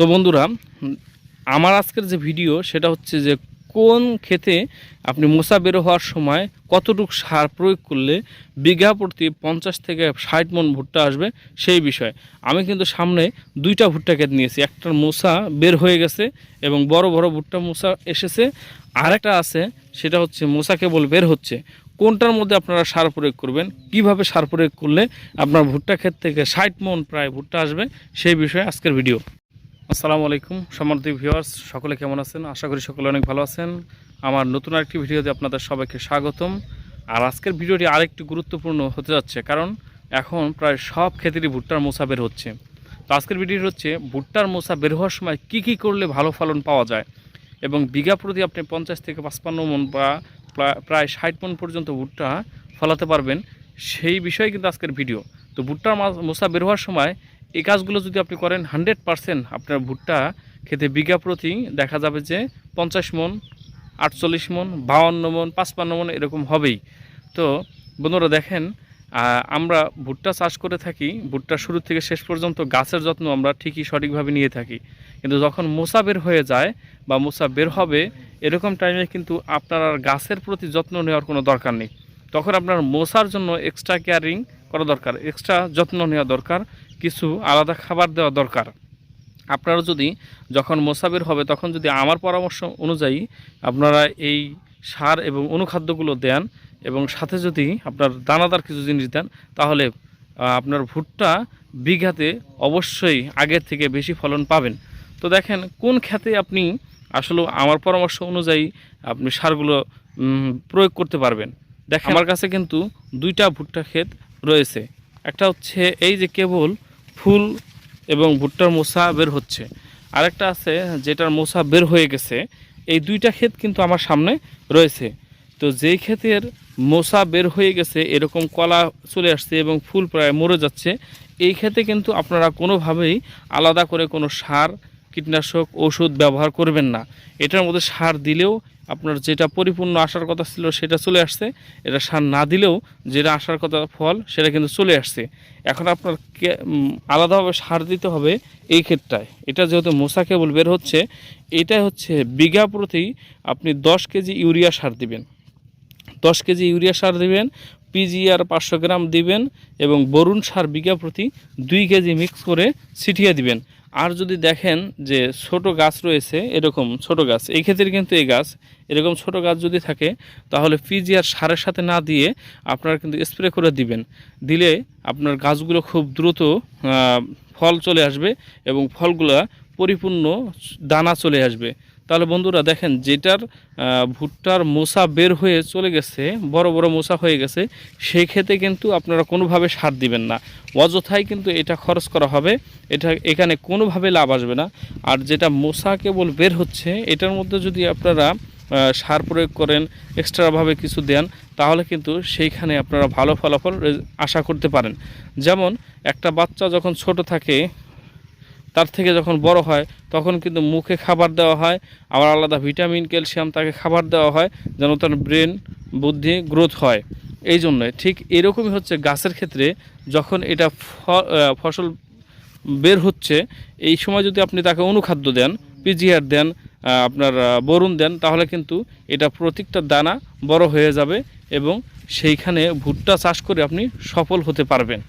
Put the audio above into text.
তো বন্ধুরা, আমার আজকের যে ভিডিও সেটা হচ্ছে যে কোন ক্ষেতে আপনি মোসা বের হওয়ার সময় কতটুকু সার প্রয়োগ করলে বিঘা প্রতি পঞ্চাশ থেকে ষাট মন ভুট্টা আসবে সেই বিষয়। আমি কিন্তু সামনে দুইটা ভুট্টা ক্ষেত নিয়েছি, একটার মোসা বের হয়ে গেছে এবং বড় বড় ভুট্টা মোসা এসেছে। আরেকটা আছে, সেটা হচ্ছে মোসা কেবল বের হচ্ছে। কোনটার মধ্যে আপনারা সার প্রয়োগ করবেন, কীভাবে সার প্রয়োগ করলে আপনার ভুট্টা ক্ষেত থেকে ষাট মন প্রায় ভুট্টা আসবে সেই বিষয়ে আজকের ভিডিও। আসসালামু আলাইকুম, সম্মানিত ভিউয়ার্স, সকলে কেমন আছেন? আশা করি সকলে অনেক ভালো আছেন। আমার নতুন আরেকটি ভিডিওতে আপনাদের সবাইকে স্বাগতম। আর আজকের ভিডিওটি আরেকটি গুরুত্বপূর্ণ হতে যাচ্ছে, কারণ এখন প্রায় সব ক্ষেত্রেই ভুট্টার মোসা বের হচ্ছে। তো আজকের ভিডিওটি হচ্ছে, ভুট্টার মোসা বের হওয়ার সময় কি কি করলে ভালো ফলন পাওয়া যায়? এবং বিঘা প্রতি আপনি পঞ্চাশ থেকে পাঁচপান্ন মন বা প্রা- প্রায় ষাট মন পর্যন্ত ভুট্টা ফলাতে পারবেন, সেই বিষয়ে কিন্তু আজকের ভিডিও। তো ভুট্টার মোসা বের হওয়ার সময় এই কাজগুলো যদি আপনি করেন হান্ড্রেড পারসেন্ট আপনার ভুট্টা খেতে বিঘা প্রতি দেখা যাবে যে পঞ্চাশ মন, আটচল্লিশ মন, বাউন্ন মন, পাঁচপান্ন মন এরকম হবেই। তো বন্ধুরা দেখেন আমরা ভুট্টা চাষ করে থাকি, ভুট্টা শুরু থেকে শেষ পর্যন্ত গাছের যত্ন আমরা ঠিকই সঠিকভাবে নিয়ে থাকি। কিন্তু যখন মোসা বের হয়ে যায় বা মোসা বের হবে, এরকম টাইমে কিন্তু আপনার আর গাছের প্রতি যত্ন নেওয়ার কোনো দরকার নেই। তখন আপনার মোসার জন্য এক্সট্রা কেয়ারিং করা দরকার এক্সট্রা যত্ন নেওয়া দরকার। কিছু আলাদা খাবার দেওয়া দরকার। আপনারা যদি যখন মোসাবের হবে, তখন যদি আমার পরামর্শ অনুযায়ী আপনারা এই সার এবং অনুখাদ্যগুলো দেন এবং সাথে যদি আপনার দানাদার কিছু জিনিস দেন, তাহলে আপনার ভুট্টা বিঘাতে অবশ্যই আগের থেকে বেশি ফলন পাবেন। তো দেখেন, কোন ক্ষেতে আপনি আসলে আমার পরামর্শ অনুযায়ী আপনি সারগুলো প্রয়োগ করতে পারবেন? দেখেন, আমার কাছে কিন্তু দুইটা ভুট্টা ক্ষেত রয়েছে। একটা হচ্ছে এই যে কেবল ফুল এবং ভুট্টার মোসা বের হচ্ছে। আরেকটা আছে যেটার মোসা বের হয়ে গেছে, এই দুইটা ক্ষেত কিন্তু আমার সামনে রয়েছে। তো যেই ক্ষেতের মোসা বের হয়ে গেছে, এরকম কলা চলে আসছে এবং ফুল প্রায় মরে যাচ্ছে, এই ক্ষেতে কিন্তু আপনারা কোনোভাবেই আলাদা করে কোনো সার, কীটনাশক ওষুধ ব্যবহার করবেন না। এটার মধ্যে সার দিলেও আপনার যেটা পরিপূর্ণ আসার কথা ছিল সেটা চলে আসছে। এটা সার না দিলেও যেটা আসার কথা ফল, সেটা কিন্তু চলে আসছে। এখন আপনার আলাদাভাবে সার দিতে হবে এই ক্ষেত্রটায়। এটা যেহেতু মোসা কেবল বের হচ্ছে এটা হচ্ছে বিঘা প্রতি আপনি দশ কেজি ইউরিয়া সার দিবেন। দশ কেজি ইউরিয়া সার দিবেন, পিজিআর পাঁচশো গ্রাম দিবেন এবং বরুণ সার বিঘা প্রতি দুই কেজি মিক্স করে ছিটিয়ে দিবেন। আর যদি দেখেন যে ছোট গাছ রয়েছে, এরকম ছোট গাছ, এই ক্ষেত্রে কিন্তু এই গাছ, এরকম ছোট গাছ যদি থাকে, তাহলে পিজি আর সারের সাথে না দিয়ে আপনারা কিন্তু স্প্রে করে দিবেন। দিলে আপনার গাছগুলো খুব দ্রুত ফল চলে আসবে এবং ফলগুলো পরিপূর্ণ দানা চলে আসবে। তাহলে বন্ধুরা দেখেন, যেটার ভুট্টার মোসা বের হয়ে চলে গেছে, বড় বড় মোসা হয়ে গেছে, সেই ক্ষেত্রে কিন্তু আপনারা কোনোভাবে সার দিবেন না। অযথাই কিন্তু এটা খরচ করা হবে, এটা এখানে কোনোভাবে লাভ আসবে না। আর যেটা মোসা কেবল বের হচ্ছে, এটার মধ্যে যদি আপনারা সার প্রয়োগ করেন, এক্সট্রাভাবে কিছু দেন, তাহলে কিন্তু সেইখানে আপনারা ভালো ফলাফল আশা করতে পারেন। যেমন, একটা বাচ্চা যখন ছোট থাকে তার থেকে যখন বড় হয়, তখন কিন্তু মুখে খাবার দেওয়া হয়, আবার আলাদা ভিটামিন, ক্যালসিয়াম তাকে খাবার দেওয়া হয়, যেন তার ব্রেন বুদ্ধি গ্রোথ হয়। এই জন্য ঠিক এরকমই হচ্ছে গাছের ক্ষেত্রে যখন এটা ফসল বের হচ্ছে, এই সময় যদি আপনি তাকে অনুখাদ্য দেন, পিজিআর দেন আপনার বরুণ দেন, তাহলে কিন্তু এটা প্রত্যেকটা দানা বড় হয়ে যাবে এবং সেইখানে ভুট্টা চাষ করে আপনি সফল হতে পারবেন।